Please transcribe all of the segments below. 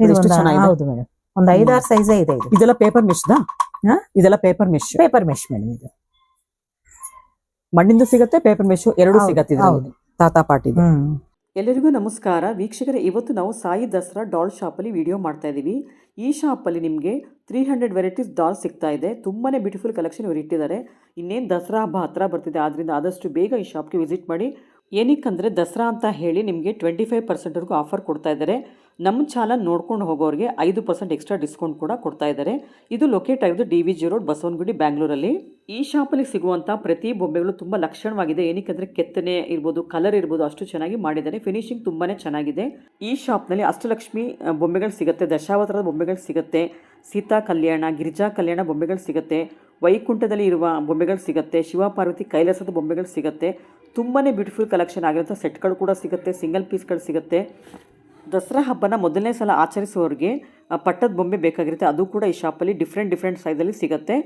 ಇದು ಎಷ್ಟು ಒಂದು- ಚೆನ್ನಾಗಿದೆ? ಹೌದು ಮೇಡಮ್. ಒಂದ್ ಐದಾರು ಸೈಜೇ ಇದೆ ಇದು. ಇದೆಲ್ಲ ಪೇಪರ್ ಮಿಶ್ದಾ ಹಾ? ಇದೆಲ್ಲ paper mash paper mash madam ಇದು. ಮಣ್ಣಿಂದು ಸಿಗತ್ತೆ ಪೇಪರ್ ಮಿಶ್ ಎರಡು ಸಿಗತ್ತೆ. ತಾತಾ ಪಾಟಿದು. ಎಲ್ಲರಿಗೂ ನಮಸ್ಕಾರ. ವೀಕ್ಷಕರೇ ಇವತ್ತು ನಾವು ಸಾಯಿ ದಸರಾ ಡಾಲ್ ಶಾಪಲ್ಲಿ ವಿಡಿಯೋ ಮಾಡ್ತಾ ಇದ್ದೀವಿ ಈ ಶಾಪಲ್ಲಿ ನಿಮಗೆ ತ್ರೀ ಹಂಡ್ರೆಡ್ ವೆರೈಟೀಸ್ ಡಾಲ್ ಸಿಗ್ತಾ ಇದೆ. ತುಂಬಾ ಬ್ಯೂಟಿಫುಲ್ ಕಲೆಕ್ಷನ್ ಇವರು ಇಟ್ಟಿದ್ದಾರೆ. ಇನ್ನೇನು ದಸರಾ ಹಬ್ಬ ಹತ್ರ ಬರ್ತಿದೆ ಆದ್ರಿಂದ ಆದಷ್ಟು ಬೇಗ ಈ ಶಾಪ್ಗೆ ವಿಸಿಟ್ ಮಾಡಿ. ಏನಕ್ಕಂದರೆ ದಸರಾ ಅಂತ ಹೇಳಿ ನಿಮಗೆ ಟ್ವೆಂಟಿ ಫೈವ್ ಪರ್ಸೆಂಟ್ವರೆಗೂ ಆಫರ್ ಕೊಡ್ತಾ ಇದ್ದಾರೆ. ನಮ್ಮ ಚಾನಲ್ ನೋಡ್ಕೊಂಡು ಹೋಗೋರಿಗೆ ಐದು ಪರ್ಸೆಂಟ್ ಎಕ್ಸ್ಟ್ರಾ ಡಿಸ್ಕೌಂಟ್ ಕೂಡ ಕೊಡ್ತಾ ಇದ್ದಾರೆ. ಇದು ಲೊಕೇಟ್ ಆಗಿದ್ದು D V G road, Basavanagudi, ಬ್ಯಾಂಗ್ಳೂರಲ್ಲಿ. ಈ ಶಾಪಲ್ಲಿ ಸಿಗುವಂಥ ಪ್ರತಿ ಬೊಂಬೆಗಳು ತುಂಬ ಲಕ್ಷಣವಾಗಿದೆ. ಏನಕ್ಕೆಂದರೆ ಕೆತ್ತನೆ ಇರ್ಬೋದು ಕಲರ್ ಇರ್ಬೋದು ಅಷ್ಟು ಚೆನ್ನಾಗಿ ಮಾಡಿದ್ದಾರೆ. ಫಿನಿಶಿಂಗ್ ತುಂಬಾ ಚೆನ್ನಾಗಿದೆ. ಈ ಶಾಪ್ನಲ್ಲಿ ಅಷ್ಟಲಕ್ಷ್ಮಿ ಬೊಂಬೆಗಳು ಸಿಗುತ್ತೆ. ದಶಾವತಾರದ ಬೊಂಬೆಗಳು ಸಿಗುತ್ತೆ. ಸೀತಾ ಕಲ್ಯಾಣ, ಗಿರಿಜಾ ಕಲ್ಯಾಣ ಬೊಂಬೆಗಳು ಸಿಗುತ್ತೆ. ವೈಕುಂಠದಲ್ಲಿ ಇರುವ ಬೊಂಬೆಗಳು ಸಿಗುತ್ತೆ. ಶಿವ ಪಾರ್ವತಿ ಕೈಲಾಸದ ಬೊಂಬೆಗಳು ಸಿಗುತ್ತೆ. ತುಂಬಾ ಬ್ಯೂಟಿಫುಲ್ ಕಲೆಕ್ಷನ್ ಆಗಿರೋಂಥ ಸೆಟ್ಗಳು ಕೂಡ ಸಿಗುತ್ತೆ. ಸಿಂಗಲ್ ಪೀಸ್ಗಳು ಸಿಗುತ್ತೆ. ದಸರಾ ಹಬ್ಬನ ಮೊದಲನೇ ಸಲ ಆಚರಿಸುವವರಿಗೆ ಆ, ಪಟ್ಟದ ಬೊಂಬೆ ಬೇಕಾಗಿರುತ್ತೆ. ಅದು ಕೂಡ ಈ ಶಾಪಲ್ಲಿ ಡಿಫ್ರೆಂಟ್ ಡಿಫ್ರೆಂಟ್ ಸೈಜಲ್ಲಿ ಸಿಗುತ್ತೆ.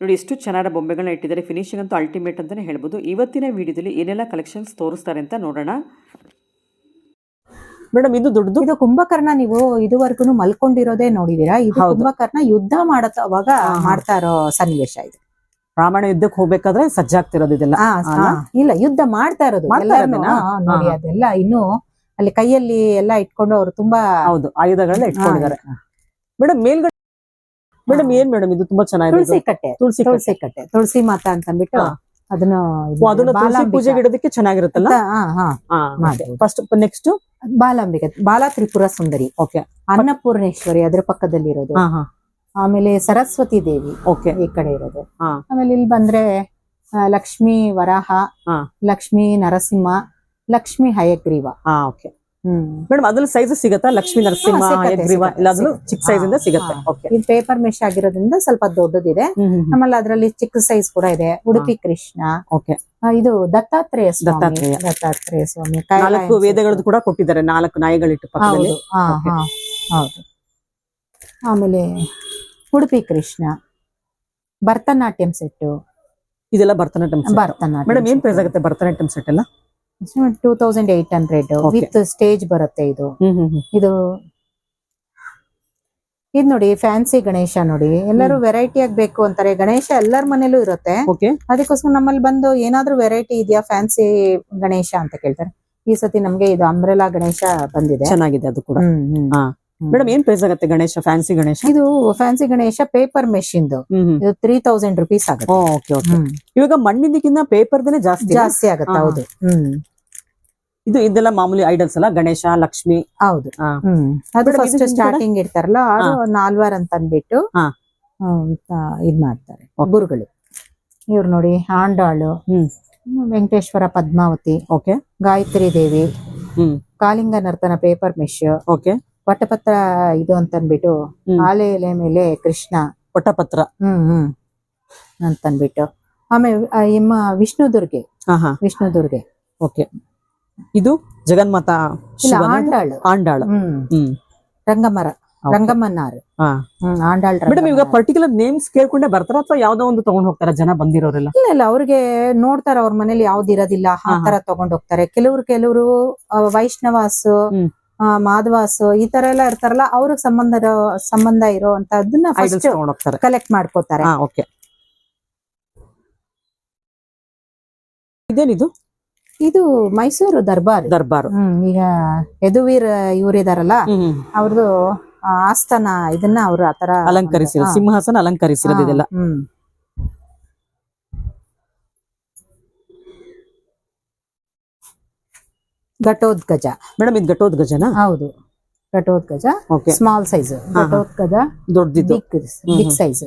ನೋಡಿ ಎಷ್ಟು ಚೆನ್ನಾದ ಬೊಂಬೆಗಳನ್ನ ಇಟ್ಟಿದ್ದಾರೆ. ಫಿನಿಶಿಂಗ್ ಅಂತೂ ಅಲ್ಟಿಮೇಟ್ ಅಂತಲೇ ಹೇಳ್ಬೋದು. ಇವತ್ತಿನ ವಿಡಿಯೋದಲ್ಲಿ ಏನೆಲ್ಲ ಕಲೆಕ್ಷನ್ಸ್ ತೋರಿಸ್ತಾರೆ ಅಂತ ನೋಡೋಣ. ಮೇಡಮ್ ಇದು ದೊಡ್ಡದು? ಇದು ಕುಂಭಕರ್ಣ ನೀವು ಇದುವರೆಗೂ ಮಲ್ಕೊಂಡಿರೋದೇ ನೋಡಿದೀರಾ ಇದು. ಕುಂಭಕರ್ಣ ಯುದ್ಧ ಮಾಡತ್ತ ಅವಾಗ. ಮಾಡ್ತಾ ಇರೋ ಸನ್ನಿವೇಶ ಇದು. ರಾಮಾಯಣ ಯುದ್ಧಕ್ಕೆ ಹೋಗ್ಬೇಕಾದ್ರೆ ಸಜ್ಜಾಗ್ತಿರೋದು ಇದೆಲ್ಲ. ಇಲ್ಲ ಯುದ್ಧ ಮಾಡ್ತಾ ಇರೋದು. ನೋಡಿ ಅದೆಲ್ಲ ಇನ್ನು ಅಲ್ಲಿ ಕೈಯಲ್ಲಿ ಎಲ್ಲ ಇಟ್ಕೊಂಡು ಅವರು ತುಂಬಾ ಹೌದು ಆಯುಧಗಳನ್ನ ಇಟ್ಕೊಂಡಿದ್ದಾರೆ. ಮೇಡಮ್ ಮೇಲ್ಗಡೆ ಮೇಡಮ್ ಏನ್ ಮೇಡಮ್ ಇದು ತುಂಬಾ ಚೆನ್ನಾಗಿದೆ? ತುಳಸಿ. ಕಟ್ಟೆ ತುಳಸಿ. ತುಳಸಿ ಕಟ್ಟೆ ತುಳಸಿ ಮಾತಾ ಅಂತ ಅಂದ್ಬಿಟ್ಟು ಅದನ್ನ ಅದನ್ನ ತುಳಸಿ ಪೂಜೆಗೆ ಇಡೋದಕ್ಕೆ ಚೆನ್ನಾಗಿರುತ್ತಲ್ಲ. First next Balambike Bala Tripura Sundari. Okay. Annapoorneshwari ಅದ್ರ ಪಕ್ಕದಲ್ಲಿ ಇರೋದು ಆಮೇಲೆ ಸರಸ್ವತಿ ದೇವಿ ಓಕೆ. ಈ ಕಡೆ ಇರೋದು. ಆಮೇಲೆ ಇಲ್ಲಿ ಬಂದ್ರೆ ಲಕ್ಷ್ಮಿ ವರಾಹ. ಲಕ್ಷ್ಮೀ ನರಸಿಂಹ ಲಕ್ಷ್ಮೀ ಹಯಗ್ರೀವ. ಹಾ ಓಕೆ ಮೇಡಮ್ ಅದ್ರಲ್ಲಿ ಸೈಜ್ ಸಿಗತ್ತಾ? ಲಕ್ಷ್ಮೀ ನರಸಿಂಹ ಹಯಗ್ರೀವ ಸಿಗತ್ತೆ, ಎಲ್ಲಾದ್ರೂ ಚಿಕ್ಕ ಸೈಜ್ ಇಂದ ಸಿಗತ್ತೆ ಹಾ. ಓಕೆ ಇದು ಪೇಪರ್ ಮೆಶ್ ಆಗಿರೋದ್ರಿಂದ ಸ್ವಲ್ಪ ದೊಡ್ಡದಿದೆ. ಆಮೇಲೆ ಅದರಲ್ಲಿ ಚಿಕ್ಕ ಸೈಜ್ ಕೂಡ ಇದೆ. ಉಡುಪಿ ಕೃಷ್ಣ. ಓಕೆ ಆ, ಇದು ದತ್ತಾತ್ರೇಯ ಸ್ವಾಮಿ. ದತ್ತಾತ್ರೇಯ. ದತ್ತಾತ್ರೇಯ ಸ್ವಾಮಿ ನಾಲ್ಕು ವೇದಗಳದ್ದು ಕೂಡ ಕೊಟ್ಟಿದ್ದಾರೆ ನಾಲ್ಕು ನಾಯಿಗಳಿಟ್ಟು ಪಕ್ಕದಲ್ಲಿ. ಹೌದು. ಹಾ, Okay. ಹಾ, ಹೌದು. ಆಮೇಲೆ ಉಡುಪಿ ಕೃಷ್ಣ. ಭರತನಾಟ್ಯಂ ಸೆಟ್ಟು ಇದೆಲ್ಲ ಭರತನಾಟ್ಯಂ ಭರತನಾಟ್ಯಂ ಮೇಡಮ್ ಏನ್ ಪ್ರೈಸ್ ಆಗುತ್ತೆ ಭರತನಾಟ್ಯಂ ಸೆಟ್ ಎಲ್ಲ? Two thousand eight hundred. With stage ಬರುತ್ತೆ ಇದು. ಇದು ಇದು ನೋಡಿ ಫ್ಯಾನ್ಸಿ ಗಣೇಶ ನೋಡಿ. ಎಲ್ಲರೂ ವೆರೈಟಿ ಆಗಿ ಬೇಕು ಅಂತಾರೆ. ಗಣೇಶ ಎಲ್ಲರ ಮನೇಲೂ ಇರುತ್ತೆ. ಅದಕ್ಕೋಸ್ಕರ ನಮ್ಮಲ್ಲಿ ಬಂದು ಏನಾದ್ರೂ ವೆರೈಟಿ ಇದೆಯಾ ಫ್ಯಾನ್ಸಿ ಗಣೇಶ ಅಂತ ಕೇಳ್ತಾರೆ. ಈ ಸತಿ ನಮ್ಗೆ ಇದು ಅಂಬ್ರೆಲಾ ಗಣೇಶ ಬಂದಿದೆ. ಚೆನ್ನಾಗಿದೆ ಅದು ಕೂಡ. ಮೇಡಮ್ ಏನ್ ಪ್ರೈಸ್ ಆಗುತ್ತೆ ಗಣೇಶ ಫ್ಯಾನ್ಸಿ ಗಣೇಶ? ಇದು ಫ್ಯಾನ್ಸಿ ಗಣೇಶ ಪೇಪರ್ ಹ್ಮ್ ಇದು ತ್ರೀ ತೌಸಂಡ್ ರುಪೀಸ್ ಆಗುತ್ತೆ. ಇವಾಗ ಮಣ್ಣಿಂದಕ್ಕಿಂತ ಪೇಪರ್ದನೇ ಜಾಸ್ತಿ ಜಾಸ್ತಿ ಆಗುತ್ತೆ. ಹೌದು. ಹ್ಮ್. ಇದು ಇದೆಲ್ಲ ಮಾಮೂಲಿ ಐಡಲ್ಸ್ ಅಲ್ಲ? ಗಣೇಶ ಲಕ್ಷ್ಮಿ? ಹೌದು. ಅದು ಫಸ್ಟ್ ಸ್ಟಾರ್ಟಿಂಗ್ ಇರ್ತಾರಲ್ಲ ನಾಲ್ವಾರ್ ಅಂತ ಅಂದ್ಬಿಟ್ಟು ಇದ್ ಮಾಡ್ತಾರೆ. ಗುರುಗಳು. ಇವ್ರು ನೋಡಿ Andal Venkateshwara Padmavati okay Gayatri Devi hmm. Kalinga Nartana paper mesh okay ಪಟ್ಟಪತ್ರ ಇದು ಅಂತ ಅಂದ್ಬಿಟ್ಟು ಆಲೆ ಎಲೆ ಮೇಲೆ ಕೃಷ್ಣ. ಪಟ್ಟಪತ್ರ ಹ್ಮ್ ಹ್ಮ್. ಅಂತ ಅಂದ್ಬಿಟ್ಟು ಆಮೇಲೆ ಎಮ್ಮ ವಿಷ್ಣು ದುರ್ಗೆ ವಿಷ್ಣು ದುರ್ಗೆ ಓಕೆ ಇದು ಜಗನ್ಮಾತಾ ಆಂಡಾಳು. ಆಂಡಾಳ. ಹ್ಮ್. ರಂಗಮರ. ರಂಗಮ್ಮನಾರು ಆಂಡಾಳ್ ಮೇಡಮ್ ಇವಾಗ ಪರ್ಟಿಕ್ಯುಲರ್ ನೇಮ್ಸ್ ಕೇಳ್ಕೊಂಡೆ ಬರ್ತಾರ ಅಥವಾ ಯಾವ್ದೋ ಒಂದು ತಗೊಂಡ್ ಹೋಗ್ತಾರ? ಜನ ಬಂದಿರೋರೆಲ್ಲ? ಇಲ್ಲ ಇಲ್ಲ ಅವ್ರಿಗೆ ನೋಡ್ತಾರ ಅವ್ರ ಮನೇಲಿ ಯಾವ್ದು ಇರೋದಿಲ್ಲ. ಆ ತರ ತಗೊಂಡ್ ಹೋಗ್ತಾರೆ. ಕೆಲವ್ರು ಕೆಲವರು ವೈಷ್ಣವಾಸ್. ಮಾಧವಾಸ್ ಈ ತರ ಎಲ್ಲ ಇರ್ತಾರಲ್ಲ ಅವ್ರಿಗೆ ಸಂಬಂಧ ಸಂಬಂಧ ಇರೋ ಅಂತದನ್ನ ಫಸ್ಟ್ ಹೋಗ್ತಾರೆ. ಕಲೆಕ್ಟ್ ಮಾಡ್ಕೋತಾರೆ. ಇದೇನಿದು? ಇದು ಮೈಸೂರು ದರ್ಬಾರ್. ದರ್ಬಾರ್. ಈಗ ಯದುವೀರ್ ಇವರಿದಾರಲ್ಲ. ಅವ್ರದ್ದು ಆಸ್ಥಾನ ಇದನ್ನ ಅವರು ಆತರ ಅಲಂಕರಿಸಿರೋ ಸಿಂಹಾಸನ ಅಲಂಕರಿಸಿರೋದು ಇದೆಲ್ಲ. ಘಟೋದ್ಗಜ. ಮೇಡಮ್ ಇದು ಘಟೋದ್ಗಜನ? ಹೌದು. ಘಟೋದ್ಗಜ. ಸ್ಮಾಲ್ ಸೈಜ್ ಘಟೋದ್ಗಜ ದೊಡ್ಡದಿದ್ದು ಬಿಗ್ ಸೈಜ್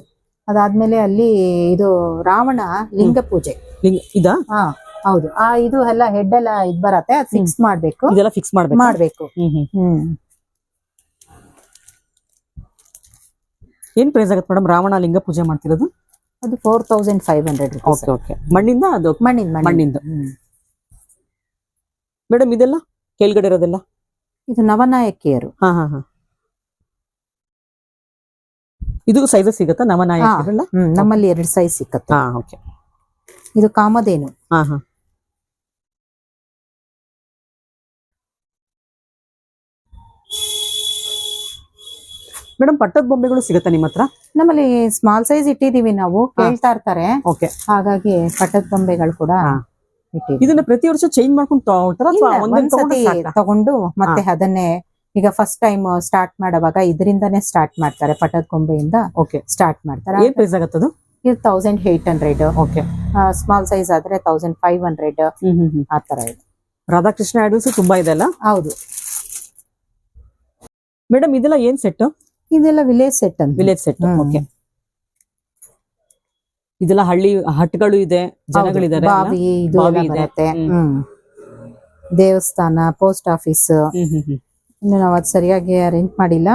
ಅದಾದ್ಮೇಲೆ ಅಲ್ಲಿ ಇದು ರಾವಣ ಲಿಂಗ ಪೂಜೆ. ಲಿಂಗ ಇದಾ? ಹಾ. ಹೌದು. ಆ ಇದು ಎಲ್ಲ ಹೆಡ್ ಎಲ್ಲ ಇದ್ ಬರತ್ತೆ. ಅದ್ ಫಿಕ್ಸ್ ಮಾಡ್ಬೇಕು. ಇದೆಲ್ಲ ಫಿಕ್ಸ್ ಮಾಡ್ಬೇಕು. ಮಾಡ್ಬೇಕು. ಹ್ಮ್ ಏನ್ ಪ್ರೈಸ್ ಆಗುತ್ತೆ ಮೇಡಮ್ ರಾವಣ ಲಿಂಗ ಪೂಜೆ ಮಾಡ್ತಿರೋದು? ಅದು four thousand five hundred okay okay ಮಣ್ಣಿಂದ ಅದು? ಮಣ್ಣಿಂದ ಮಣ್ಣಿಂದ. ಮೇಡಮ್ ಇದೆಲ್ಲ? ಕೆಳಗಡೆ ಇರೋದೆಲ್ಲ? ಇದು ನವನಾಯಕಿಯರು. ಹಾ ಹಾ ಹಾ. ಇದು ಸೈಜಸ್ ಸಿಗತ್ತಾ? ನವನಾಯಕಿಯರಲ್ಲ? ನಮ್ಮಲ್ಲಿ ಎರಡು ಸೈಜ್ ಸಿಕ್ಕತ್ತೆ. ಹಾ ಓಕೆ ಇದು ಕಾಮಧೇನು. ಹಾ ಹಾ. ಮೇಡಮ್ ಪಟ್ಟದ ಬೊಂಬೆಗಳು ಸಿಗುತ್ತೆ ನಿಮ್ಮ ಹತ್ರ? ನಮ್ಮಲ್ಲಿ ಸ್ಮಾಲ್ ಸೈಜ್ ಇಟ್ಟಿದೀವಿ ನಾವು ಕೇಳ್ತಾ ಇರ್ತಾರೆ. ಓಕೆ. ಹಾಗಾಗಿ ಪಟ್ಟದ ಬೊಂಬೆಗಳು ಕೂಡ ಇಟ್ಟಿದ್ದೀವಿ. ಇದನ್ನ ಪ್ರತಿ ವರ್ಷ ಚೇಂಜ್ ಮಾಡ್ಕೊಂಡು ತಗೊಳ್ತಾರ ಅಥವಾ ಇಲ್ಲ, ಒಂದೇ ಒಂದ್ಸತಿ ತಗೊಂಡು ಮತ್ತೆ ಅದನ್ನೇ ಈಗ ಫಸ್ಟ್ ಟೈಮ್ ಸ್ಟಾರ್ಟ್ ಮಾಡುವಾಗ ಇದರಿಂದನೇ ಸ್ಟಾರ್ಟ್ ಮಾಡ್ತಾರೆ ಪಟ್ಟದ ಗೊಂಬೆಯಿಂದ ಓಕೆ. ಸ್ಟಾರ್ಟ್ ಮಾಡ್ತಾರೆ. ಏನ್ ಪ್ರೈಸ್ ಆಗತ್ತದು? ಇದು thousand eight hundred okay. Small size ಆದ್ರೆ ತೌಸಂಡ್ ಫೈವ್ ಹಂಡ್ರೆಡ್ ಆ ತರ ಇದೆ. ರಾಧಾಕೃಷ್ಣ ಐಡಲ್ಸ್ ತುಂಬಾ ಇದೆ ಅಲ್ಲ? ಹೌದು. ಮೇಡಮ್ ಇದೆಲ್ಲ ಏನ್ ಸೆಟ್ ಇದೆಲ್ಲ ವಿಲೇಜ್ ಸೆಟ್ ಅಂತ. ವಿಲೇಜ್ ಸೆಟ್ ಓಕೆ ಇದೆಲ್ಲ ಹಳ್ಳಿ ಹಟ್ಗಳು ಇದೆ ಜನಗಳಿದ್ದಾರೆ? ಬಾವಿ ಇದು ಎಲ್ಲ. ಬರುತ್ತೆ. ದೇವಸ್ಥಾನ ಪೋಸ್ಟ್ ಆಫೀಸ್ ಇನ್ನು ನಾವು ಅದ್ ಸರಿಯಾಗಿ ಅರೇಂಜ್ ಮಾಡಿಲ್ಲ.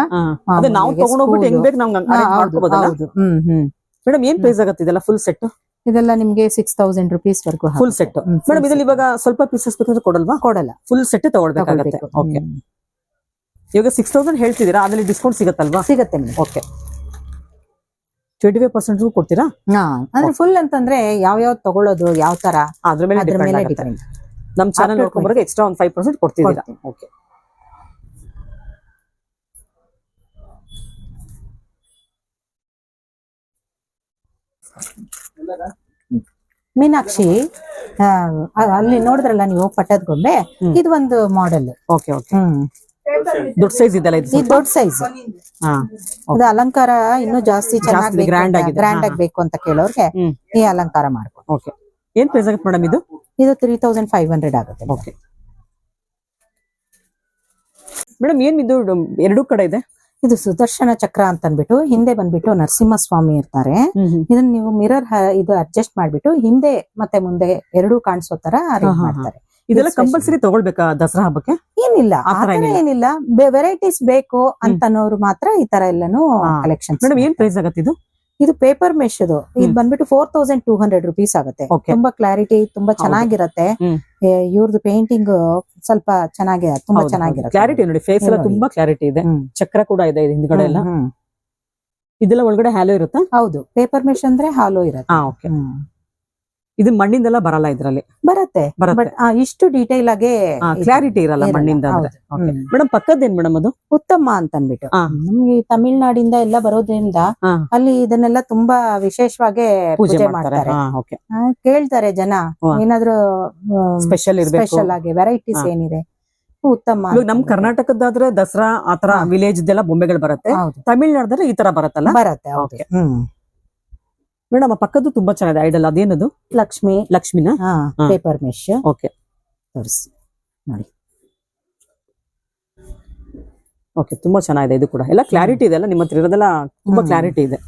ಅದೇ ನಾವು ತಗೊಂಡೋಗ್ಬಿಟ್ಟು ಹೆಂಗ್ ಬೇಕು ನಮ್ಗೆ ಹೌದು ಮಾಡ್ಕೋಬೋದಲ್ಲ? ಹ್ಮ್ ಹ್ಮ್. ಮೇಡಮ್ ಏನ್ ಪ್ರೈಸ್ ಆಗುತ್ತೆ ಇದೆಲ್ಲ ಫುಲ್ ಸೆಟ್ ಇದೆಲ್ಲ ನಿಮ್ಗೆ six thousand rupees worth full set madam ಇದ್ರಲ್ಲಿ ಇವಾಗ ಸ್ವಲ್ಪ ಪೀಸಸ್ ಬೇಕಂದ್ರೆ ಕೊಡಲ್ವಾ? ಕೊಡಲ್ಲ. ಫುಲ್ ಸೆಟ್ ತಗೊಳ್ಬೇಕಾಗತ್ತೆ. ಓಕೆ. ಇವಾಗ ಸಿಕ್ಸ್ ತೌಸಂಡ್ ಹೇಳ್ತಿದ್ದೀರಾ? ಅದರಲ್ಲಿ ಡಿಸ್ಕೌಂಟ್ ಸಿಗುತ್ತಲ್ವಾ? ಸಿಗುತ್ತೆ madam. Okay twenty five percent ಕೊಡ್ತೀರಾ? ಹಾ ಅಂದ್ರೆ ಫುಲ್ ಅಂತಂದ್ರೆ ಯಾವ ಯಾವ ತಗೊಳ್ಳೋದು ಯಾವ ತರ ಅದ್ರ ಮೇಲೆ ಅದ್ರ ಡಿಪೆಂಡ್ ಮೇಲೆ ಆಗುತ್ತೆ. ಡಿಪೆಂಡ್ ನಮ್ ಚಾನಲ್ After ಎಕ್ಸ್ಟ್ರಾ ಒಂದು ಫೈವ್ ಪರ್ಸೆಂಟ್ ಕೊಡ್ತಿದ್ದೀರಾ. ಓಕೆ ಮೀನಾಕ್ಷಿ ಅಲ್ಲಿ ನೋಡಿದ್ರಲ್ಲ ನೀವು ಪಟ್ಟದ ಗೊಂಬೆ. ಇದು ಒಂದು ಮಾಡೆಲ್ ಓಕೆ ಓಕೆ ಹ್ಮ್. ದೊಡ್ಡ ಸೈಜ್ ಇದೆಲ್ಲ ಇದು? ದೊಡ್ಡ ಸೈಜ್. ಹಾ ಇದು ಅಲಂಕಾರ ಇನ್ನೂ ಜಾಸ್ತಿ ಚೆನ್ನಾಗಿ ಗ್ರ್ಯಾಂಡ್ ಆಗಿದೆ. ಗ್ರ್ಯಾಂಡ್ ಆಗ್ಬೇಕು ಅಂತ ಕೇಳೋರ್ಗೆ ಈ ಅಲಂಕಾರ ಮಾಡ್ಕೊಂಡು. ಓಕೆ. ಏನ್ ಪ್ರೈಸ್ ಆಗುತ್ತೆ ಮೇಡಮ್ ಇದು? ಇದು ತ್ರೀ ತೌಸಂಡ್ ಫೈವ್ ಹಂಡ್ರೆಡ್ ಆಗುತ್ತೆ ಓಕೆ. ಮೇಡಮ್ ಏನ್ ಇದು ಎರಡು ಕಡೆ ಇದೆ? ಇದು ಸುದರ್ಶನ ಚಕ್ರ ಅಂತ ಅನ್ಬಿಟ್ಟು ಹಿಂದೆ ಬಂದ್ಬಿಟ್ಟು ನರಸಿಂಹಸ್ವಾಮಿ ಇರ್ತಾರೆ. ಇದನ್ನ ನೀವು ಮಿರರ್ ಇದು ಅಡ್ಜಸ್ಟ್ ಮಾಡ್ಬಿಟ್ಟು ಹಿಂದೆ ಮತ್ತೆ ಮುಂದೆ ಎರಡೂ ಕಾಣಿಸೋ ತರ ಅರೇಂಜ್ ಮಾಡ್ತಾರೆ. ಇದೆಲ್ಲ. ಕಂಪಲ್ಸರಿ ತಗೊಳ್ಬೇಕಾ ದಸರಾ ಹಬ್ಬಕ್ಕೆ? ಏನಿಲ್ಲ ಆತರ ಏನಿಲ್ಲ. ವೆರೈಟೀಸ್ ಬೇಕು ಅಂತ ಅನ್ನೋರು ಮಾತ್ರ ಈ ತರ ಎಲ್ಲಾನು. ಕಲೆಕ್ಷನ್ ಮೇಡಮ್ ಏನ್ ಪ್ರೈಸ್ ಆಗತ್ತೆ ಇದು? ಇದು ಪೇಪರ್ ಮೆಶ್ ಇದು ಇದು ಬಂದ್ಬಿಟ್ಟು four thousand two hundred rupees ಆಗುತ್ತೆ. ತುಂಬಾ ಕ್ಲಾರಿಟಿ ತುಂಬಾ. ಚೆನ್ನಾಗಿರತ್ತೆ. ಇವ್ರದ್ದು ಪೇಂಟಿಂಗ್ ಸ್ವಲ್ಪ ಚೆನ್ನಾಗಿ ತುಂಬಾ ಚೆನ್ನಾಗಿರುತ್ತೆ. ಕ್ಲಾರಿಟಿ ನೋಡಿ ಫೇಸ್ ಎಲ್ಲ ತುಂಬಾ ಕ್ಲಾರಿಟಿ ಇದೆ. ಚಕ್ರ ಕೂಡ ಇದೆ ಹಿಂದ್ಗಡೆ ಎಲ್ಲ. ಇದೆಲ್ಲ ಒಳಗಡೆ ಹ್ಯಾಲೋ ಇರುತ್ತಾ? ಹೌದು. ಪೇಪರ್ ಮೆಶ್ ಅಂದ್ರೆ ಹಾಲು ಇರುತ್ತೆ. ಇದು ಮಣ್ಣಿಂದೆಲ್ಲ ಬರಲ್ಲ ಇದ್ರಲ್ಲಿ. ಬರತ್ತೆ. ಬಟ್ ಇಷ್ಟು ಡೀಟೇಲ್ ಆಗಿ ಕ್ಲಾರಿಟಿ ಇರಲ್ಲ ಇರಲ್ಲ. ಮಣ್ಣಿಂದ. ಹ್ಮ್. ಮೇಡಮ್ ಪಕ್ಕದ್ದೇನ್ ಮೇಡಮ್ ಅದು? ಉತ್ತಮ ಅಂತ ಅನ್ಬಿಟ್ಟು. ನಮ್ಗೆ ಈ ತಮಿಳ್ನಾಡಿಂದ ಎಲ್ಲ ಬರೋದ್ರಿಂದ. ಅಲ್ಲಿ ಇದನ್ನೆಲ್ಲ ತುಂಬಾ ವಿಶೇಷವಾಗಿ ಪೂಜೆ ಮಾಡ್ತಾರೆ. ಓಕೆ ಆ, ಕೇಳ್ತಾರೆ ಜನ. ಏನಾದ್ರು ಏನಾದ್ರೂ ಸ್ಪೆಷಲ್ ಇರ್ಬೇಕು. ಸ್ಪೆಷಲ್ ಆಗಿ ವೆರೈಟೀಸ್ ಹಾ. ಏನಿದೆ. ಉತ್ತಮ ಇವಾಗ ಅಂತ ನಮ್. ಕರ್ನಾಟಕದಾದ್ರೆ ದಸರಾ ಆತರ ಹಾ. ವಿಲೇಜ್ ಬೊಂಬೆಗಳು ಬರುತ್ತೆ. ಹೌದು. ತಮಿಳ್ನಾಡದ್ರೆ ಈ ತರ ಬರತ್ತಲ್ಲ? ಬರತ್ತೆ ಹೌದು. Okay. ಹ್ಮ್. ಮೇಡಮ್ ಆ ಪಕ್ಕದ್ದು ತುಂಬಾ ಚೆನ್ನಾಗಿದೆ ಐಡಲ್ ಅದೇನದು? ಲಕ್ಷ್ಮಿ. ಲಕ್ಷ್ಮಿನ. Paper mesh. ಓಕೆ. ತೋರಿಸಿ. ಓಕೆ ತುಂಬಾ ಚೆನ್ನಾಗಿದೆ ಇದು ಕೂಡ. ಎಲ್ಲ ಕ್ಲಾರಿಟಿ ಇದೆ ಅಲ್ಲ ನಿಮ್ಮ ಹತ್ರ ಇರೋದೆಲ್ಲ ತುಂಬಾ ಕ್ಲಾರಿಟಿ ಇದೆ.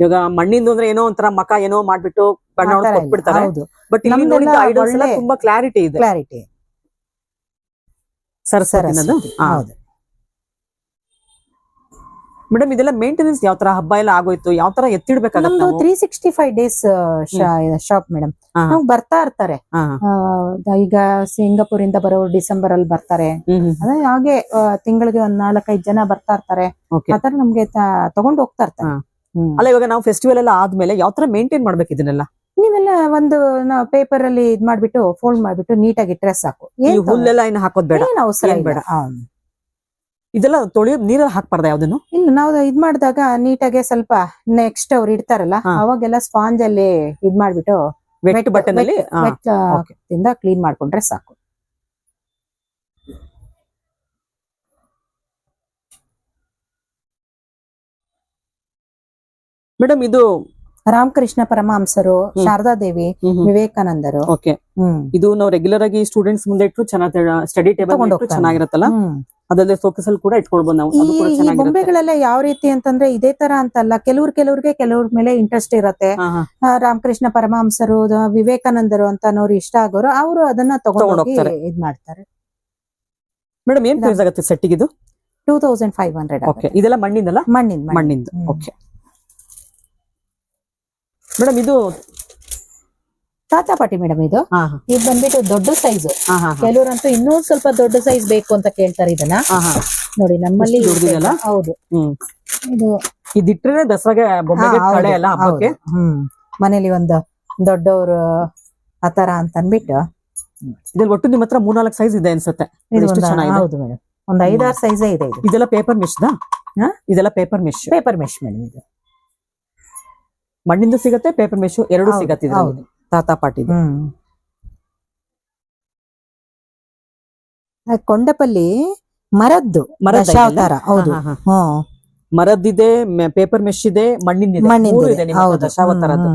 ಇವಾಗ ಮಣ್ಣಿಂದು ಅಂದ್ರೆ ಏನೋ ಒಂಥರ ಮಕ ಏನೋ ಮಾಡ್ಬಿಟ್ಟು ಬಣ್ಣ ಕೊಟ್ಬಿಡ್ತಾರೆ. ಬಟ್ ಇಲ್ಲಿ ನಮ್ದೆಲ್ಲ ನೋಡಿದ ಐಡಲ್ಸ್ ಎಲ್ಲ ತುಂಬಾ ಕ್ಲಾರಿಟಿ ಇದೆ. ಕ್ಲಾರಿಟಿ ಸರಸ್ವತಿನದು? ಹೌದು. ಮೇಡಮ್ ಇದೆಲ್ಲ ಮೇಂಟೆನೆನ್ಸ್ ಯಾವ ತರ ಹಬ್ಬ ಎಲ್ಲ ಆಗೋಯ್ತು ಯಾವ ತರ ಎತ್ತಿಡ್ಬೇಕಾಗುತ್ತೆ ನಮ್ದು ನಾವು three sixty five days shop madam ಹಾ, ನಾವು ಬರ್ತಾ ಇರ್ತಾರೆ ಹಾ, ಆ, ಈಗ ಸಿಂಗಾಪುರ್ ಇಂದ ಬರೋರು ಡಿಸೆಂಬರ್ ಅಲ್ಲಿ ಬರ್ತಾರೆ ಹ್ಮ್, ಹ್ಮ್. ಅದೇ ಹಾಗೆ ಆ, ತಿಂಗಳಿಗೆ ಒಂದ್ ನಾಲ್ಕೈದು ಜನ ಬರ್ತಾ ಇರ್ತಾರೆ Okay. ಆತರ ನಮ್ಗೆ ತಗೊಂಡ್ ಹೋಗ್ತಾ ಇರ್ತಾರೆ ಹಾ. ಹ್ಮ್. ಅಲ್ಲ ಇವಾಗ ನಾವು ಫೆಸ್ಟಿವಲ್ ಎಲ್ಲ ಆದ್ಮೇಲೆ ಯಾವ ತರ ಮೇಂಟೈನ್ ಮಾಡ್ಬೇಕು ಇದನ್ನೆಲ್ಲ ನೀವೆಲ್ಲ ಒಂದು ಪೇಪರ್ ಅಲ್ಲಿ ಇದ್ ಮಾಡ್ಬಿಟ್ಟು ಫೋಲ್ಡ್ ಮಾಡ್ಬಿಟ್ಟು ನೀಟಾಗಿ ಇಟ್ರೆ ಸಾಕು ಈ ಏನ್ ಹುಲ್ಲೆಲ್ಲ ಏನು ಹಾಕೋದ್ ಬೇಡ ಏನ್ ಅವಸರ ಏನ್ ಇಲ್ಲ. ಬೇಡ. ಹಾ. ಇದೆಲ್ಲ ತೊಳಿಯ ನೀರಲ್ಲಿ ಹಾಕ್ಬಾರ್ದ ಯಾವ್ದನ್ನು? ಇಲ್ಲ ನಾವು ಇದ್ ಮಾಡಿದಾಗ ನೀಟಾಗಿ ಸ್ವಲ್ಪ ನೆಕ್ಸ್ಟ್ ಅವ್ರು ಇಡ್ತಾರಲ್ಲ. ಅವಾಗೆಲ್ಲ ಸ್ಪಾಂಜ್ ಅಲ್ಲಿ ಇದ್ ಮಾಡ್ಬಿಟ್ಟು ವೆಟ್ ಬಟನ್ ಅಲ್ಲಿ ಕ್ಲೀನ್ ಮಾಡ್ಕೊಂಡ್ರೆ ಸಾಕು. ಮೇಡಮ್ ಇದು ರಾಮಕೃಷ್ಣ ಪರಮಹಂಸರು. ಶಾರದಾ ದೇವಿ ವಿವೇಕಾನಂದರು. ಓಕೆ ಇದು ನಾವು ರೆಗ್ಯುಲರ್ ಆಗಿ ಸ್ಟೂಡೆಂಟ್ಸ್ ಮುಂದೆ ಇಟ್ಟು ಚೆನ್ನಾಗಿ ಸ್ಟಡಿ ಟೇಬಲ್. ಚೆನ್ನಾಗಿರುತ್ತಲ್ಲ. ಅದಲ್ಲದೆ ಫೋಕಸ್ ಅಲ್ಲಿ ಕೂಡ ಇಟ್ಕೊಳ್ಬೋದು ನಾವು. ಗೊಂಬೆಗಳೆಲ್ಲ ಅದು ಕೂಡ ಈ ಚೆನ್ನಾಗಿರುತ್ತೆ. ಬೊಂಬೆಗಳೆಲ್ಲ ಯಾವ ರೀತಿ ಅಂತಂದ್ರೆ ಇದೇ ತರ ಅಂತಲ್ಲ. ಕೆಲವ್ರು ಕೆಲವ್ರಿಗೆ ಕೆಲವ್ರ ಮೇಲೆ ಇಂಟ್ರೆಸ್ಟ್ ಇರತ್ತೆ. ಹಾ, ಹಾ. ಆ, ರಾಮಕೃಷ್ಣ ಪರಮಹಂಸರು ದ- ವಿವೇಕಾನಂದರು ಅಂತ ಅನ್ನೋರು ಇಷ್ಟ ಆಗೋರು ಅವರು ಅದನ್ನ ತಗೊಂಡ್ ತಗೊಂಡೋಗಿ ಹೋಗ್ತಾರೆ. ಇದ್ ಮಾಡ್ತಾರೆ. ಮೇಡಮ್ ಏನ್ ಪ್ರೈಸ್ ಆಗುತ್ತೆ ಸೆಟ್ಟಿಗೆ ಇದು? Two thousand five hundred okay ಇದೆಲ್ಲ ಮಣ್ಣಿಂದಲ್ಲ ಮಣ್ಣಿನ. ಮಣ್ಣಿಂದು. ಹ್ಮ್. ಓಕೆ ಮೇಡಮ್ ಇದು ತಾತಾಪಾಟಿ ಮೇಡಮ್ ಇದು. ಇದು ಬಂದ್ಬಿಟ್ಟು ದೊಡ್ಡ ಸೈಜ್ ಕೆಲವರಂತೂ. ಇನ್ನೂ ಸ್ವಲ್ಪ ದೊಡ್ಡ ಸೈಜ್ ಬೇಕು ಅಂತ ಕೇಳ್ತಾರೆ ಇದನ್ನ. ನೋಡಿ ನಮ್ಮಲ್ಲಿ ಹೌದು. ಇದು ಇದಿಟ್ರೆ ದಸರಾಗೆ ಬೊಮ್ಮೆಗೆ ಹಬ್ಬಕ್ಕೆ? ಮನೇಲಿ ಒಂದು ದೊಡ್ಡವರು ಆತರ ಅಂತ ಅನ್ಬಿಟ್ಟು ಇದ್ರಲ್ಲಿ ಒಟ್ಟು ನಿಮ್ಮ ಹತ್ರ ಮೂರ್ನಾಲ್ಕು ಸೈಜ್ ಇದೆ ಅನ್ಸುತ್ತೆ. ಹೌದು ಮೇಡಮ್. ಒಂದ್ ಐದಾರು ಸೈಜೇ ಇದೆ ಇದು. ಇದೆಲ್ಲ ಪೇಪರ್ ಮಿಶ್ದ? ಇದೆಲ್ಲ paper mash paper mash madam ಇದು. ಮಣ್ಣಿಂದು ಸಿಗತ್ತೆ ಪೇಪರ್ ಮೆಶ್ ಎರಡು ಸಿಗತ್ತೆ. ಹೌದು. ತಾತಾ ಪಾಟೀಲ್ ಹ್ಮ್. ಕೊಂಡಪಲ್ಲಿ ಮರದ್ದು ಮರದ್ದ ದಶಾವತಾರ ಹೌದು. ಹ್ಮ್ ಮರದ್ದಿದೆ ಪೇಪರ್ ಮೆಶ್ ಇದೆ ಮಣ್ಣಿನ ದಶಾವತಾರದ್ದು.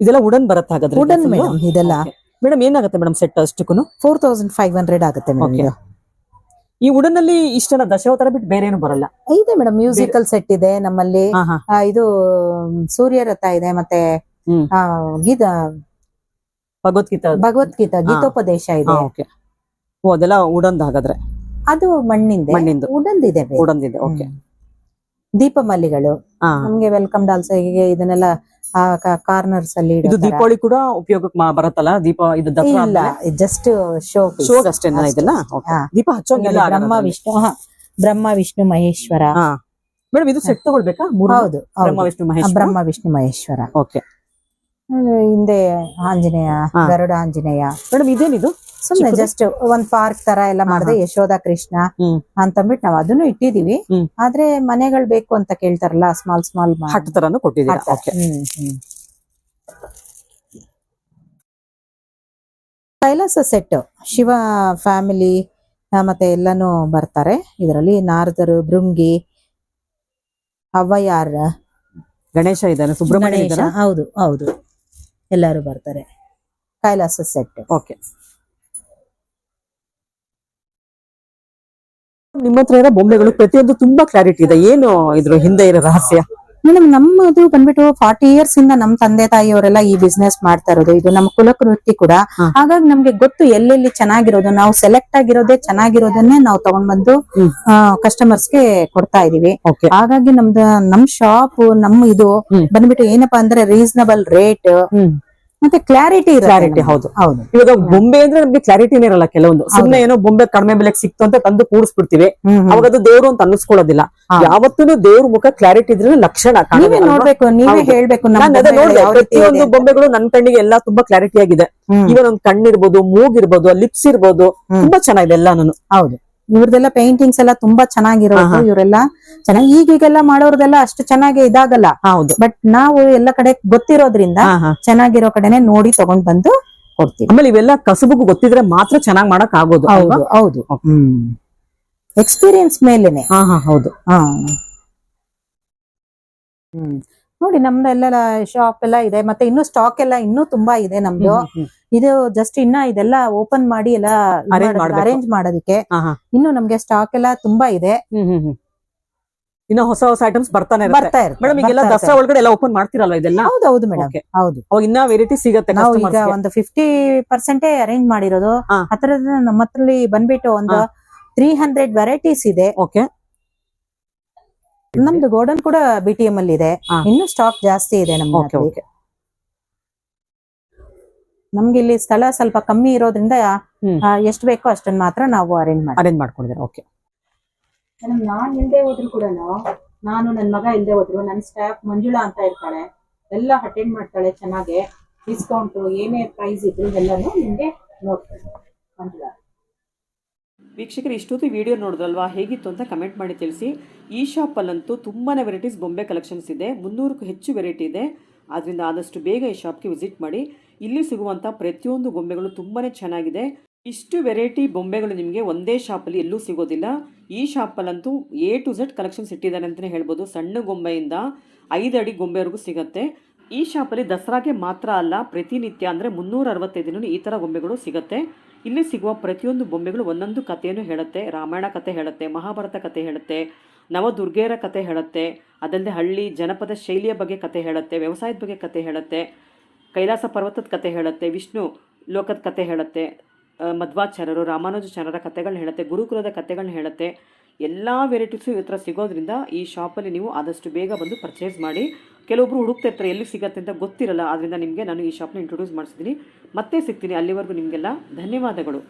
ಇದೆಲ್ಲ ಉಡನ್ ಬರುತ್ತೆ ಹಾಗಾದ್ರೆ ಉಡನ್ ಮೇಡಮ್ ಇದೆಲ್ಲ. ಮೇಡಮ್ ಏನಾಗುತ್ತೆ ಮೇಡಮ್ ಸೆಟ್ ಅಷ್ಟಕ್ಕೂ? ಫೋರ್ ತೌಸಂಡ್ ಫೈವ್ ಹಂಡ್ರೆಡ್ ಆಗುತ್ತೆ ಮೇಡಮ್ ಈ ವುಡನ್ ಅಲ್ಲಿ ಇಷ್ಟನ ದಶಾವತಾರ ಬಿಟ್ಟು ಬೇರೆ ಏನು ಬರಲ್ಲ? ಇದೆ ಮೇಡಮ್ ಮ್ಯೂಸಿಕಲ್ ಸೆಟ್ ಇದೆ ನಮ್ಮಲ್ಲಿ. ಇದು ಸೂರ್ಯ ರಥ ಇದೆ ಮತ್ತೆ ಹ್ಮ್. ಗೀತ. ಭಗವದ್ಗೀತಾ ಭಗವದ್ಗೀತಾ ಗೀತೋಪದೇಶ ಇದೆ. ಓಕೆ. ಓ ಅದೆಲ್ಲ ವುಡನ್ ಹಾಗಾದ್ರೆ ಅದು ಮಣ್ಣಿಂದ. ಮಣ್ಣಿಂದು. ಉಡಂದಿದೆ ಉಡಂದಿದೆ ಓಕೆ. ದೀಪ ಮಲ್ಲಿಗಳು ನಮ್ಗೆ ವೆಲ್ಕಮ್ ಡಾಲ್ಸ್ ಹೀಗೆ ಇದನ್ನೆಲ್ಲ ಕಾರ್ನರ್ಸ್ ಅಲ್ಲಿ ಇದು. ದೀಪಾವಳಿ ಕೂಡ ಉಪಯೋಗಕ್ಕೆ ಬರತ್ತಲ್ಲ? ದೀಪ ಇದು ದಸರಾ ಇಲ್ಲ ಜಸ್ಟ್ ಶೋ ಶೋಗ್ ಅಷ್ಟೇ. ಇದೆಲ್ಲ. ದೀಪ ಹಚ್ಚೋಂಗಿಲ್ಲ ಬ್ರಹ್ಮ ವಿಷ್ಣು ಬ್ರಹ್ಮ ವಿಷ್ಣು ಮಹೇಶ್ವರ. ಮೇಡಮ್ ಇದು ಸೆಟ್ ತಗೊಳ್ಬೇಕಾ? ಹೌದು ಬ್ರಹ್ಮ ವಿಷ್ಣು ಮಹೇಶ್ವರ? ಬ್ರಹ್ಮ ವಿಷ್ಣು ಮಹೇಶ್ವರ. ಓಕೆ. ಹಿಂದೆ ಆಂಜನೇಯ ಗರುಡ ಆಂಜನೇಯ. ಮೇಡಮ್ ಇದೇನಿದು? ಸುಮ್ನೆ? ಜಸ್ಟ್ ಒಂದ್ ಪಾರ್ಕ್ ತರ ಎಲ್ಲ ಮಾಡಿದೆ ಯಶೋಧ ಕೃಷ್ಣ ಅಂತ ಅಂತಂದ್ಬಿಟ್ಟು ನಾವ್ ಅದನ್ನು ಇಟ್ಟಿದೀವಿ. ಆದ್ರೆ ಮನೆಗಳು ಬೇಕು ಅಂತ ಕೇಳ್ತಾರಲ್ಲ ಸ್ಮಾಲ್ ಸ್ಮಾಲ್ ಹಟ್ ತರನು ಕೈಲಾಸ ಸೆಟ್ ಶಿವ ಫ್ಯಾಮಿಲಿ ಮತ್ತೆ ಎಲ್ಲಾನು ಬರ್ತಾರೆ. ಇದರಲ್ಲಿ ನಾರದರು ಭೃಂಗಿ ಅವ್ವಯಾರ್ ಗಣೇಶ ಇದ್ದಾನೆ ಸುಬ್ರಹ್ಮಣ್ಯ ಹೌದು ಹೌದು. ಎಲ್ಲರೂ ಬರ್ತಾರೆ. ಕೈಲಾಸ ಸೆಟ್ ಓಕೆ ನಿಮ್ಮ ಹತ್ರ ಇರೋ ಬೊಂಬೆಗಳು ಪ್ರತಿಯೊಂದು ತುಂಬಾ ಕ್ಲಾರಿಟಿ ಇದೆ. ಏನು ಇದ್ರ ಹಿಂದೆ ಇರೋ ರಹಸ್ಯ? ಮೇಡಮ್ ನಮ್ಮದು ಬಂದ್ಬಿಟ್ಟು ಫಾರ್ಟಿ ಇಯರ್ಸ್ ಇಂದ ನಮ್ ತಂದೆ ತಾಯಿಯವರೆಲ್ಲ ಈ ಬಿಸ್ನೆಸ್ ಮಾಡ್ತಾ ಇರೋದು. ಇದು ನಮ್ಮ ಕುಲಕೃತಿ ಕೂಡ. ಹಾಗಾಗಿ ನಮ್ಗೆ ಗೊತ್ತು ಎಲ್ಲೆಲ್ಲಿ ಚೆನ್ನಾಗಿರೋದು. ನಾವು ಸೆಲೆಕ್ಟ್ ಆಗಿರೋದೇ ಚೆನ್ನಾಗಿರೋದನ್ನೇ ನಾವು ತಗೊಂಡ್ಬಂದು ಕಸ್ಟಮರ್ಸ್ಗೆ ಹ್ಮ್. ಕಸ್ಟಮರ್ಸ್ಗೆ ಕೊಡ್ತಾ ಇದೀವಿ. ಹಾಗಾಗಿ ನಮ್ದು ನಮ್ ಶಾಪ್ ನಮ್ ಇದು. ಬಂದ್ಬಿಟ್ಟು ಏನಪ್ಪಾ ಅಂದ್ರೆ ರೀಸನಬಲ್ ರೇಟ್ ಮತ್ತೆ ಕ್ಲಾರಿಟಿ ಕ್ಲಾರಿಟಿ ಹೌದು. ಹೌದು ಇವಾಗ ಬೊಂಬೆ ಅಂದ್ರೆ ನಮ್ಗೆ ಕ್ಲಾರಿಟಿನೇ ಇರಲ್ಲ ಕೆಲವೊಂದು ಸುಮ್ಮನೆ ಏನೋ ಬೊಂಬೆ ಕಡಿಮೆ ಬೆಲೆಗೆ ಸಿಕ್ತು ಅಂತ ತಂದು ಕೂಡಿಸ್ಬಿಡ್ತೀವಿ. ಅವಾಗ ಅದು ದೇವ್ರು ಅಂತ ಅನ್ನಿಸ್ಕೊಳ್ಳೋದಿಲ್ಲ. ಯಾವತ್ತೂ ದೇವ್ರ ಮುಖ ಕ್ಲಾರಿಟಿ ಇದ್ರೆ ಲಕ್ಷಣ ನೀವೇ ನೋಡ್ಬೇಕು ನೀವೇ. ಹೇಳ್ಬೇಕು ಪ್ರತಿಯೊಂದು. ಬೊಂಬೆಗಳು ನನ್ನ ಕಣ್ಣಿಗೆ ಎಲ್ಲಾ ತುಂಬಾ ಕ್ಲಾರಿಟಿ ಆಗಿದೆ. ಇವನ್ ಒಂದ್ ಕಣ್ಣಿರ್ಬೋದು ಮೂಗಿರ್ಬೋದು ಲಿಪ್ಸ್ ಇರ್ಬೋದು. ತುಂಬಾ ಚೆನ್ನಾಗಿದೆ ಎಲ್ಲಾನು ಹೌದು ಇವ್ರದೆಲ್ಲ ಪೇಂಟಿಂಗ್ಸ್ ಎಲ್ಲ ತುಂಬಾ ಚೆನ್ನಾಗಿರೋದು. ಇವರೆಲ್ಲ ಚೆನ್ನಾಗಿ ಈಗೀಗೆಲ್ಲ ಮಾಡೋರ್ದೆಲ್ಲ ಅಷ್ಟು ಚೆನ್ನಾಗಿ ಇದಾಗಲ್ಲ. ಹೌದು. ಬಟ್ ನಾವು ಎಲ್ಲ ಕಡೆ ಗೊತ್ತಿರೋದ್ರಿಂದ. ಚೆನ್ನಾಗಿರೋ ಕಡೆನೆ ನೋಡಿ ತಗೊಂಡ್ ಬಂದು ಕೊಡ್ತೀವಿ. ಆಮೇಲೆ ಇವೆಲ್ಲ ಕಸಬುಗೂ ಗೊತ್ತಿದ್ರೆ ಮಾತ್ರ ಚೆನ್ನಾಗ್ ಮಾಡಕ್ ಆಗೋದು ಹೌದು ಹೌದು. ಎಕ್ಸ್ಪೀರಿಯನ್ಸ್ ಮೇಲೆನೆ. ಹೌದು. ನೋಡಿ ನಮ್ದೆಲ್ಲ ಎಲ್ಲ ಶಾಪ್ ಎಲ್ಲ ಇದೆ ಮತ್ತೆ ಇನ್ನು ಸ್ಟಾಕ್ ಎಲ್ಲ ಇನ್ನೂ ತುಂಬಾ ಇದೆ ನಮ್ದು. ಇದು ಜಸ್ಟ್ ಇನ್ನ ಇದೆಲ್ಲ ಓಪನ್ ಮಾಡಿ ಎಲ್ಲ ಅರೇಂಜ್ ಮಾಡೋದಕ್ಕೆ. ಇನ್ನು ನಮ್ಗೆ ಸ್ಟಾಕ್ ಎಲ್ಲ ತುಂಬಾ ಇದೆ. ಇನ್ನ ಹೊಸ ಹೊಸ ಐಟಮ್ಸ್ ಬರ್ತಾನೆ ಬರ್ತಾ ಇರುತ್ತೆ ಮೇಡಮ್ ಈಗೆಲ್ಲ ದಸರಾ ಒಳಗಡೆ ಎಲ್ಲ ಓಪನ್ ಮಾಡ್ತಿರಲ್ವಾ ಇದೆಲ್ಲ? ಹೌದು ಹೌದು ಮೇಡಮ್. ಹೌದು. ಅವಾಗ ಇನ್ನ ವೆರೈಟಿ ಸಿಗುತ್ತೆ ನಾವು ಈಗ ಒಂದು ಫಿಫ್ಟಿ ಪರ್ಸೆಂಟೇ ಅರೇಂಜ್ ಮಾಡಿರೋದು. ಹತ್ರದ ನಮ್ಮ ಹತ್ರಲ್ಲಿ ಬಂದ್ಬಿಟ್ಟು ಒಂದು. ತ್ರೀ ಹಂಡ್ರೆಡ್ ವೆರೈಟೀಸ್ ಇದೆ. ಓಕೆ ನಮ್ದು ಗೋಡನ್ ಕೂಡ ಬಿಟಿಎಂ ಟಿ ಎಂ ಅಲ್ಲಿ ಇದೆ. ಇನ್ನು ಸ್ಟಾಕ್ ಜಾಸ್ತಿ ಇದೆ ನಮ್ಗೆ ಓಕೆ ನಮ್ಗೆ ಇಲ್ಲಿ ಸ್ಥಳ ಸ್ವಲ್ಪ ಕಮ್ಮಿ ಇರೋದ್ರಿಂದ. ಎಷ್ಟು ಬೇಕೋ ಅಷ್ಟನ್ನ ಮಾತ್ರ ನಾವು ಅರೇಂಜ್ ಮಾಡ್ತೀವಿ. ಅರೇಂಜ್ ಮಾಡ್ಕೊಂಡಿದ್ದಾರೆ ಓಕೆ ಮೇಡಮ್ ನಾನ್ ಹಿಂದೆ ಹೋದ್ರು ಕೂಡ ನಾನು ನನ್ ಮಗ ಹಿಂದೆ ಹೋದ್ರು ನನ್ ಸ್ಟಾಫ್ ಮಂಜುಳಾ ಅಂತ ಇರ್ತಾಳೆ ಎಲ್ಲ ಅಟೆಂಡ್ ಮಾಡ್ತಾಳೆ ಚೆನ್ನಾಗೆ ಡಿಸ್ಕೌಂಟ್ ಏನೇ ಪ್ರೈಸ್ ಇದ್ರು ಎಲ್ಲಾನು ನಿಮ್ಗೆ ನೋಡ್ತಾಳೆ ಮಂಜುಳಾ. ವೀಕ್ಷಕರು ಇಷ್ಟೊತ್ತು ವಿಡಿಯೋ ನೋಡಿದ್ರಲ್ವಾ? ಹೇಗಿತ್ತು ಅಂತ ಕಮೆಂಟ್ ಮಾಡಿ ತಿಳಿಸಿ. ಈ ಶಾಪಲ್ಲಂತೂ ತುಂಬಾ ವೆರೈಟೀಸ್ ಬೊಂಬೆ ಕಲೆಕ್ಷನ್ಸ್ ಇದೆ. ಮುನ್ನೂರಕ್ಕೂ ಹೆಚ್ಚು ವೆರೈಟಿ ಇದೆ. ಆದ್ದರಿಂದ ಆದಷ್ಟು ಬೇಗ ಈ ಶಾಪ್ಗೆ ವಿಸಿಟ್ ಮಾಡಿ. ಇಲ್ಲಿ ಸಿಗುವಂಥ ಪ್ರತಿಯೊಂದು ಗೊಂಬೆಗಳು ತುಂಬಾ ಚೆನ್ನಾಗಿದೆ. ಇಷ್ಟು ವೆರೈಟಿ ಬೊಂಬೆಗಳು ನಿಮಗೆ ಒಂದೇ ಶಾಪಲ್ಲಿ ಎಲ್ಲೂ ಸಿಗೋದಿಲ್ಲ. ಈ ಶಾಪಲ್ಲಂತೂ ಎ ಟು ಝೆಡ್ ಕಲೆಕ್ಷನ್ಸ್ ಇಟ್ಟಿದ್ದಾರೆ ಅಂತಲೇ ಹೇಳ್ಬೋದು. ಸಣ್ಣ ಗೊಂಬೆಯಿಂದ ಐದು ಅಡಿ ಗೊಂಬೆವರೆಗೂ ಸಿಗುತ್ತೆ. ಈ ಶಾಪಲ್ಲಿ ದಸರಾಗೆ ಮಾತ್ರ ಅಲ್ಲ, ಪ್ರತಿನಿತ್ಯ ಅಂದರೆ ಮುನ್ನೂರ ಅರವತ್ತೈದು ದಿನ ಈ ಥರ ಗೊಂಬೆಗಳು ಸಿಗುತ್ತೆ. ಇಲ್ಲಿ ಸಿಗುವ ಪ್ರತಿಯೊಂದು ಬೊಂಬೆಗಳು ಒಂದೊಂದು ಕಥೆಯನ್ನು ಹೇಳುತ್ತೆ. ರಾಮಾಯಣ ಕಥೆ ಹೇಳುತ್ತೆ, ಮಹಾಭಾರತ ಕಥೆ ಹೇಳುತ್ತೆ ನವದುರ್ಗೆಯರ ಕಥೆ ಹೇಳುತ್ತೆ, ಅದಲ್ಲದೆ ಹಳ್ಳಿ ಜನಪದ ಶೈಲಿಯ ಬಗ್ಗೆ ಕಥೆ ಹೇಳುತ್ತೆ, ವ್ಯವಸಾಯದ ಬಗ್ಗೆ ಕಥೆ ಹೇಳುತ್ತೆ. ಕೈಲಾಸ ಪರ್ವತದ ಕಥೆ ಹೇಳುತ್ತೆ, ವಿಷ್ಣು ಲೋಕದ ಕಥೆ ಹೇಳುತ್ತೆ ಮಧ್ವಾಚಾರ್ಯರು ರಾಮಾನುಜಾಚಾರ್ಯರ ಕಥೆಗಳನ್ನ ಹೇಳುತ್ತೆ, ಗುರುಕುಲದ ಕಥೆಗಳನ್ನ ಹೇಳುತ್ತೆ. ಎಲ್ಲ ವೆರೈಟೀಸು ಇವತ್ತರ ಸಿಗೋದ್ರಿಂದ ಈ ಶಾಪಲ್ಲಿ ನೀವು ಆದಷ್ಟು ಬೇಗ ಬಂದು ಪರ್ಚೇಸ್ ಮಾಡಿ. ಕೆಲವೊಬ್ಬರು ಹುಡುಕ್ತಾ ಇರ್ತಾರೆ, ಎಲ್ಲಿ ಸಿಗತ್ತೆ ಅಂತ ಗೊತ್ತಿರಲ್ಲ ಆದ್ದರಿಂದ ನಿಮಗೆ ನಾನು ಈ ಶಾಪ್ನ ಇಂಟ್ರೊಡ್ಯೂಸ್ ಮಾಡಿಸಿದ್ದೀನಿ. ಮತ್ತೆ ಸಿಗ್ತೀನಿ, ಅಲ್ಲಿವರೆಗೂ ನಿಮಗೆಲ್ಲ ಧನ್ಯವಾದಗಳು.